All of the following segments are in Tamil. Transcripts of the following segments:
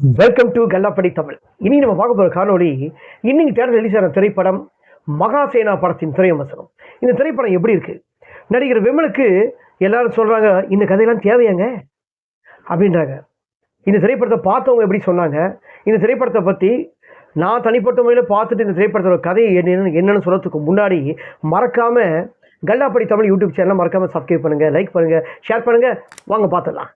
Welcome to கல்லாப்படி Tamil. இனி நம்ம பார்க்க போகிற காணொலி இன்னைக்கு தேர்தல் ரிலீஸ் ஆன திரைப்படம் மகாசேனா படத்தின் திரையமசனம் இந்த திரைப்படம் எப்படி இருக்கு? நடிகர் விமலுக்கு எல்லாரும் சொல்கிறாங்க இந்த கதையெல்லாம் தேவையாங்க? அப்படின்றாங்க. இந்த திரைப்படத்தை பார்த்தவங்க எப்படி சொன்னாங்க? இந்த திரைப்படத்தை பற்றி நான் தனிப்பட்ட முறையில் பார்த்துட்டு இந்த திரைப்படத்தோட கதை என்னென்னு என்னென்னு சொல்கிறதுக்கு முன்னாடி மறக்காமல் கல்லாப்படி தமிழ் யூடியூப் சேனலை மறக்காமல் சப்ஸ்கிரைப் பண்ணுங்கள் லைக் பண்ணுங்கள் ஷேர் பண்ணுங்கள் வாங்க பார்த்துடலாம்.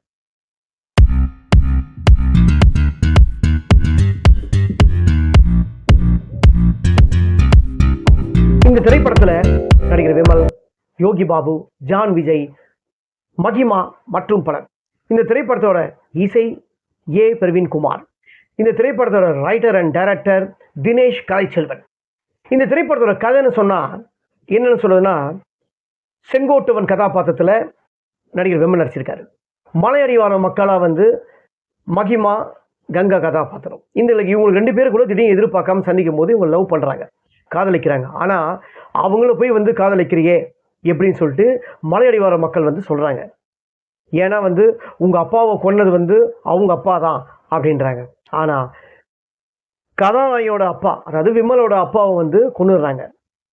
திரைப்படத்தில் நடிகர் விமல் யோகி பாபு ஜான் விஜய் மகிமா மற்றும் பலர். இந்த திரைப்படத்தோட இசை ஏ. பிரவீன் குமார் இந்த திரைப்படத்தோட writer and director Dinesh Kalaichelvan. இந்த திரைப்படத்தோட கதைன்னு சொன்னால் என்னன்னு சொல்லுதுன்னா செங்கோட்டுவன் கதாபாத்திரத்தில் நடிகர் விமல் நடிச்சிருக்காரு. மலையடிவார மக்களாக வந்து மகிமா கங்கா கதாபாத்திரம். இந்த இவங்க ரெண்டு பேரும் கூட திடீர்னு எதிர்பார்க்காம சந்திக்கும் போது இவங்க லவ் பண்ணுறாங்க காதலிக்கிறாங்க. ஆனால் அவங்கள போய் வந்து காதலிக்கிறியே எப்படின்னு சொல்லிட்டு மலையடிவார மக்கள் வந்து சொல்கிறாங்க ஏன்னா வந்து உங்கள் அப்பாவை கொன்னது வந்து அவங்க அப்பா தான் அப்படின்றாங்க. ஆனால் கதாநாயகியோட அப்பா அதாவது விமலோட அப்பாவை வந்து கொண்டுடுறாங்க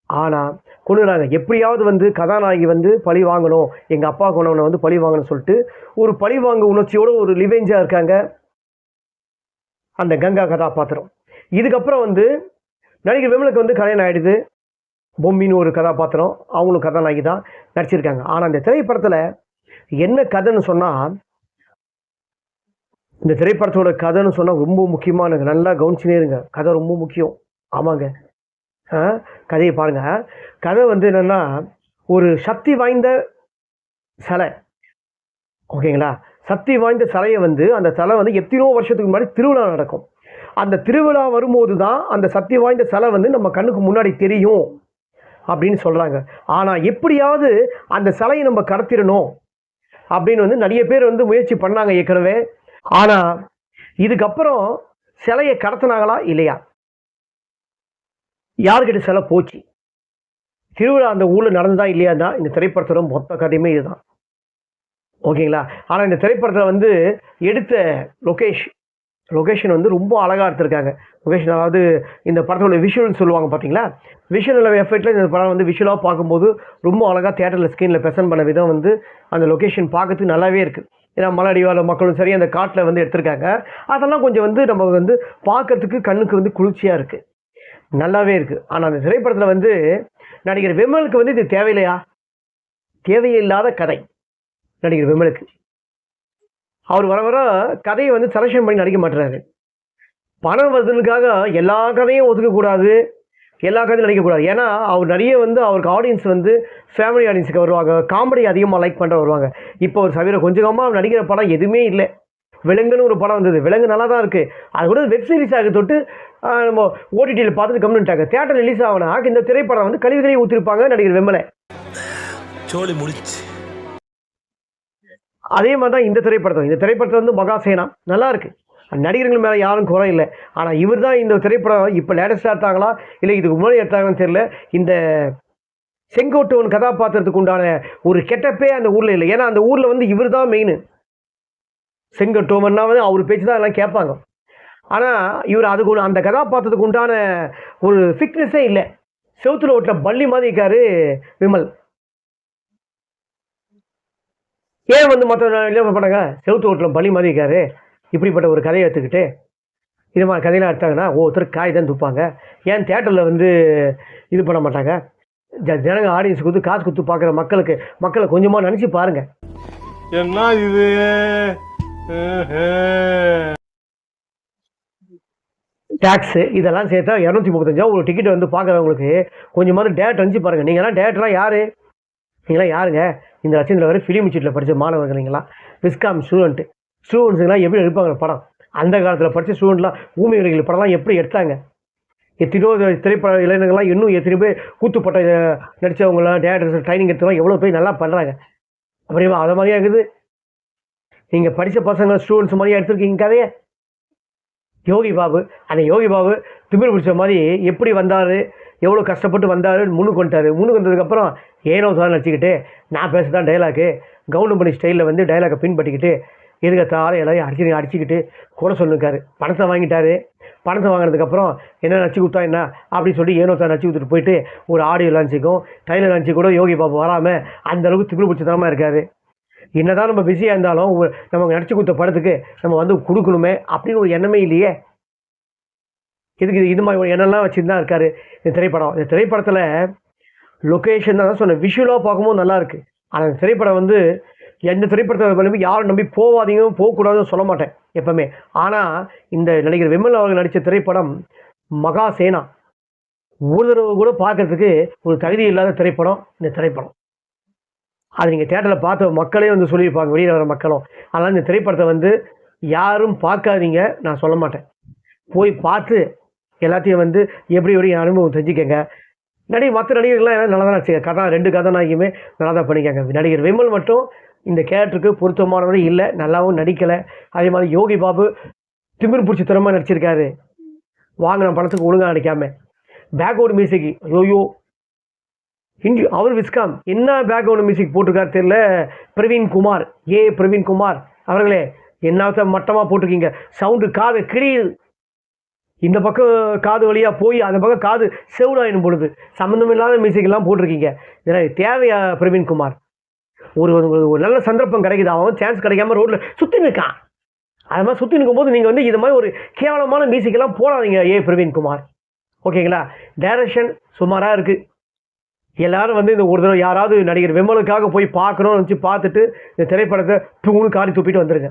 ஆனால் கொண்டுறாங்க எப்படியாவது வந்து கதாநாயகி வந்து பழி வாங்கணும் எங்கள் அப்பா கொண்டவனை வந்து பழி வாங்கணும்னு சொல்லிட்டு ஒரு பழி வாங்க உணர்ச்சியோட ஒரு லிவெஞ்சாக இருக்காங்க அந்த கங்கா கதாபாத்திரம். இதுக்கப்புறம் வந்து நடிகர் விமலுக்கு வந்து கல்யாணம் ஆகிடுது பொம்மின்னு ஒரு கதாபாத்திரம். அவங்களும் கதாநாயகி தான் நடிச்சிருக்காங்க. ஆனால் இந்த திரைப்படத்தில் என்ன கதைன்னு சொன்னால் இந்த திரைப்படத்தோட கதைன்னு சொன்னால் ரொம்ப முக்கியமானது. நல்லா கவனிச்சுனே இருங்க. கதை ரொம்ப முக்கியம். ஆமாங்க. ஆ, கதையை பாருங்கள் கதை வந்து என்னென்னா ஒரு சக்தி வாய்ந்த சிலை. ஓகேங்களா? சக்தி வாய்ந்த சிலையை வந்து அந்த சிலை வந்து எத்தனையோ வருஷத்துக்கு முன்னாடி திருவிழா நடக்கும். அந்த திருவிழா வரும்போது தான் அந்த சக்தி வாய்ந்த சிலை வந்து நம்ம கண்ணுக்கு முன்னாடி தெரியும் அப்படின்னு சொல்கிறாங்க ஆனால் எப்படியாவது அந்த சிலையை நம்ம கடத்திடணும் அப்படின்னு வந்து நிறைய பேர் வந்து முயற்சி பண்ணாங்க ஏற்கனவே. ஆனால் இதுக்கப்புறம் சிலையை கடத்தினாங்களா இல்லையா? யார்கிட்ட சிலை போச்சு? திருவிழா அந்த ஊரில் நடந்ததா இல்லையா? தான் இந்த திரைப்படத்தோட மொத்த கதையுமே இதுதான். ஓகேங்களா? ஆனால் இந்த திரைப்படத்தில் வந்து எடுத்த லொகேஷ் லொகேஷன் வந்து ரொம்ப அழகாக எடுத்திருக்காங்க. லொகேஷன் அதாவது இந்த படத்தோட விஷுவல்னு சொல்லுவாங்க பார்த்தீங்களா? விஷுவல் எஃபெக்டில் இந்த படம் வந்து விஷுவலாக பார்க்கும்போது ரொம்ப அழகாக தேட்டரில் ஸ்க்ரீனில் ப்ரெசென்ட் பண்ண விதம் வந்து அந்த லொக்கேஷன் பார்க்கறதுக்கு நல்லாவே இருக்குது ஏன்னா மலையடிவார மக்களும் சரி அந்த காட்டில் வந்து எடுத்திருக்காங்க. அதெல்லாம் கொஞ்சம் வந்து நம்ம வந்து பார்க்கறதுக்கு கண்ணுக்கு வந்து குளிர்ச்சியாக இருக்குது நல்லாவே இருக்குது ஆனால் அந்த திரைப்படத்தில் வந்து நடிகர் விமலுக்கு வந்து இது தேவையில்லையா? தேவையில்லாத கதை. நடிகர் விமலுக்கு. அவர் வர வர கதையை வந்து செலக்ஷன் பண்ணி நடிக்க மாட்டுறாரு பணம் வருதுனுக்காக எல்லா கதையும் ஒதுக்கக்கூடாது எல்லா கதையும் நடிக்கக்கூடாது. ஏன்னா அவர் நிறைய வந்து அவருக்கு ஆடியன்ஸ் வந்து ஃபேமிலி ஆடியன்ஸுக்கு வருவாங்க காமெடி அதிகமாக லைக் பண்ணுற வருவாங்க. இப்போ ஒரு சவிர கொஞ்சம் அவர் நடிக்கிற படம் எதுவுமே இல்லை. விலங்குன்னு ஒரு படம் வந்தது. விலங்கு நல்லா தான் இருக்குது அது கூட வெப் சீரிஸ் ஆக தொட்டு நம்ம ஓடிடியில் பார்த்துட்டு கம்மிட்டாங்க தேட்டர் ரிலீஸ் ஆகனா இந்த திரைப்படம் வந்து கழிவுகளையும் ஊற்றிருப்பாங்க நடிகர் விமலை சோலி முடிச்சு. அதே மாதிரி தான் இந்த திரைப்படத்தில். இந்த திரைப்படத்தில் வந்து மகாசேனா நல்லா இருக்குது நடிகர்கள் மேலே யாரும் குறை இல்லை. ஆனால் இவர் தான் இந்த திரைப்படம் இப்போ லேட்டஸ்ட்டாக எடுத்தாங்களா? இல்லை இதுக்கு முன்னாடி எடுத்தாங்கன்னு தெரியல. இந்த செங்கோட்டுவன் கதாபாத்திரத்துக்கு உண்டான ஒரு கெட்டப்பே அந்த ஊரில் இல்லை. ஏன்னா அந்த ஊரில் வந்து இவர் தான் மெயின் செங்கோட்டுவன்னா வந்து அவர் பேச்சு தான் எல்லாம் கேட்பாங்க. ஆனால் இவர் அதுக்கு அந்த கதாபாத்திரத்துக்கு உண்டான ஒரு ஃபிட்னஸே இல்லை. செவுத்துல ஓட்டுற பள்ளி மாதிரி இருக்காரு விமல். ஏன் வந்து மற்ற என்ன பண்ணாங்க? செவுத்து ஓட்டில் பலி மாதிரி இருக்காரு. இப்படிப்பட்ட ஒரு கதையை எடுத்துக்கிட்டு இது மாதிரி கதையெல்லாம் எடுத்தாங்கன்னா ஒவ்வொருத்தர் காய் தான் துப்பாங்க. ஏன் தேட்டரில் வந்து இது பண்ண மாட்டாங்க? ஜ- ஜனங்க ஆடியன்ஸ் கொடுத்து காசு கொடுத்து பார்க்குற மக்களுக்கு மக்களை கொஞ்சமாக நினச்சி பாருங்க. என்ன இது? டேக்ஸு இதெல்லாம் சேர்த்தா இரநூத்தி முப்பத்தஞ்சா ஒரு டிக்கெட் வந்து பார்க்குறவங்களுக்கு கொஞ்சமாவது டேட் அனுப்பிச்சு பாருங்கள் நீங்களாம் டேட்லாம் யார்? நீங்களாம் யாருங்க? இந்த லட்சத்தில் வரை ஃபிலிம் இன்ஸ்டியூட்டில் படித்த மாணவர்கள் விஸ்காம் ஸ்டூடெண்ட்டு ஸ்டூடெண்ட்ஸுங்களாம் எப்படி எடுப்பாங்க படம்? அந்த காலத்தில் படித்த ஸ்டூடெண்ட்லாம் ஊமை விலைகள் படம்லாம் எப்படி எடுத்தாங்க? எத்தனையோ திரைப்பட இளைஞர்கள்லாம் இன்னும் எத்தனை பேர் கூத்துப்பட்ட நடித்தவங்களாம் டேரக்டர்ஸ் ட்ரைனிங் எடுத்தவங்க எவ்வளோ போய் நல்லா பண்ணுறாங்க அப்படியே அதை மாதிரியா இருக்குது? நீங்கள் படித்த பசங்க ஸ்டூடெண்ட்ஸ் மாதிரியா எடுத்திருக்கீங்க கதையை? யோகி பாபு அந்த யோகி பாபு திமிர் பிடிச்ச மாதிரி எப்படி வந்தார்? எவ்வளோ கஷ்டப்பட்டு வந்தார் முன்னுக்கு வந்துட்டார் முன்னுக்கு வந்ததுக்கப்புறம் ஏனோ சார் நடிச்சுக்கிட்டு நான் பேசுதான் டைலாக்கு கவுண்டமணி ஸ்டைலில் வந்து டைலாக்கை பின்பற்றிக்கிட்டு எதுக்கத்தார எல்லாரையும் அடிச்சு அடிச்சுக்கிட்டு கூட சொல்லியிருக்காரு பணத்தை வாங்கிட்டாரு. பணத்தை வாங்கினதுக்கப்புறம் என்ன நச்சு கொடுத்தா என்ன? அப்படின்னு சொல்லி ஏனோ சார் நச்சு கொடுத்துட்டு போயிட்டு ஒரு ஆடியோ லான்ச்சுக்கும் டைலர் லான்ச்சு கூட யோகி பாபு வராமல் அந்த அளவுக்கு பிடிச்சதாமல் பிடிச்சதனமாக என்ன என்னதான் நம்ம பிஸியாக இருந்தாலும் நமக்கு நடிச்சு கொடுத்த படத்துக்கு நம்ம வந்து கொடுக்கணுமே அப்படின்னு ஒரு எண்ணமே இல்லையே. இதுக்கு இது- இது மாதிரி என்னெல்லாம் வச்சுருந்தா வச்சுட்டு தான் இந்த திரைப்படம். இந்த திரைப்படத்தில் லொக்கேஷன் தான் சொன்னேன். விஷுவலாக பார்க்கும்போது நல்லாயிருக்கு ஆனால் இந்த திரைப்படம் வந்து எந்த திரைப்படத்தை யாரும் நம்பி போகாதீங்க போகக்கூடாதுன்னு சொல்ல மாட்டேன் எப்போவுமே. ஆனால் இந்த நடிகர் விமல் அவர்கள் நடித்த திரைப்படம் மகா சேனா. ஒரு தடவை கூட பார்க்கறதுக்கு ஒரு தகுதி இல்லாத திரைப்படம் இந்த திரைப்படம். அது நீங்கள் தேட்டரில் பார்த்த மக்களே வந்து சொல்லியிருப்பாங்க வெளியில் வர மக்களும். அதனால் இந்த திரைப்படத்தை வந்து யாரும் பார்க்காதீங்க நான் சொல்ல மாட்டேன். போய் பார்த்து எல்லாத்தையும் வந்து எப்படி எப்படி அனுபவம் தெரிஞ்சுக்கங்க. நடிகர் மற்ற நடிகர்கள்லாம் எல்லாம் நல்லா தான் நடிச்சுங்க கதை ரெண்டு கதாநாயகியுமே நல்லா தான் பண்ணிக்காங்க நடிகர் விமல் மட்டும் இந்த கேரக்டருக்கு பொருத்தமானவரே இல்லை. நல்லாவும் நடிக்கலை. அதே மாதிரி யோகி பாபு திமிர் பிடிச்சி திறமாக நடிச்சிருக்காரு. வாங்கின பணத்துக்கு ஒழுங்காக நடிக்காம. பேக்வுட் மியூசிக் ஐயோ ஹிந்தி அவர் விஸ்காம். என்ன பேக்ரவுண்ட் மியூசிக் போட்டிருக்காரு தெரியல. பிரவீன் குமார். ஏ பிரவீன் குமார். அவர்களே என்னத்த மட்டமாக போட்டிருக்கீங்க? சவுண்டு காது கிழியுது. இந்த பக்கம் காது வழியாக போய் அந்த பக்கம் காது செவிடாயினும் பொழுது சம்மந்தமில்லாத மியூசிக்கெல்லாம் போட்டிருக்கீங்க. இதெல்லாம் தேவையா பிரவீன்குமார் ஒரு ஒரு- நல்ல சந்தர்ப்பம் கிடைக்குது. அவன் சான்ஸ் கிடைக்காம ரோட்டில் சுற்றி நிற்கான் அது மாதிரி சுற்றி நிற்கும்போது நீங்கள் வந்து இது மாதிரி ஒரு கேவலமான மியூசிக்கெல்லாம் போடாதீங்க ஏ பிரவீன் குமார். ஓகேங்களா? டைரக்ஷன் சுமாராக இருக்குது எல்லாரும் வந்து இந்த ஒரு தடவை யாராவது நடிகர் விமலுக்காக போய் பார்க்கணும்னு நினச்சி பார்த்துட்டு இந்த திரைப்படத்தை தூணு காரி துப்பிட்டு வந்துருங்க.